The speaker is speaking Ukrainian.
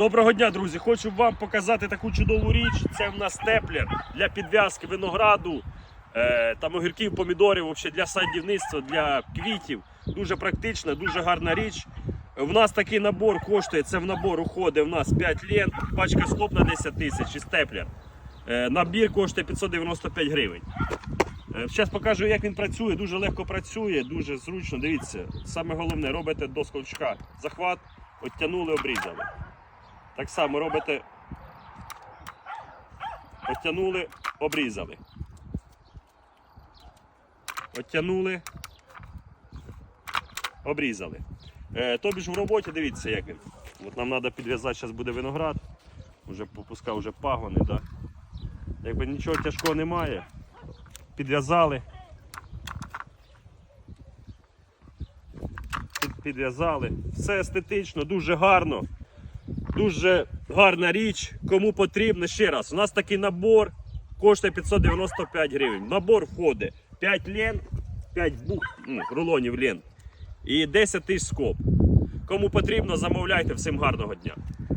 Доброго дня, друзі! Хочу вам показати таку чудову річ. Це в нас теплер для підв'язки винограду, е, там огірків, помідорів, взагалі для садівництва, для квітів. Дуже практична, дуже гарна річ. В нас такий набор коштує. Це в набор уходить. У нас 5 лент, пачка стоп на 10 тисяч і степлер. Е, набір коштує 595 гривень. Зараз покажу, як він працює. Дуже легко працює, дуже зручно. Дивіться, саме головне, робите до сколчка захват, оттянули, обрізали. Так само робите. Оттянули, обрізали. Оттянули, обрізали. Е, тобі ж в роботі, дивіться, як він. От нам треба підв'язати, зараз буде виноград. Уже попускав вже пагони, да? Якби нічого тяжкого немає. Підв'язали. Під- Підв'язали. Все естетично, дуже гарно. Дуже гарна річ. Кому потрібно, ще раз. У нас такий набор коштує 595 гривень. Набор входить 5 лент, 5 бух, ну, рулонів лент і 10 тисяч скоб. Кому потрібно, замовляйте. Всім гарного дня.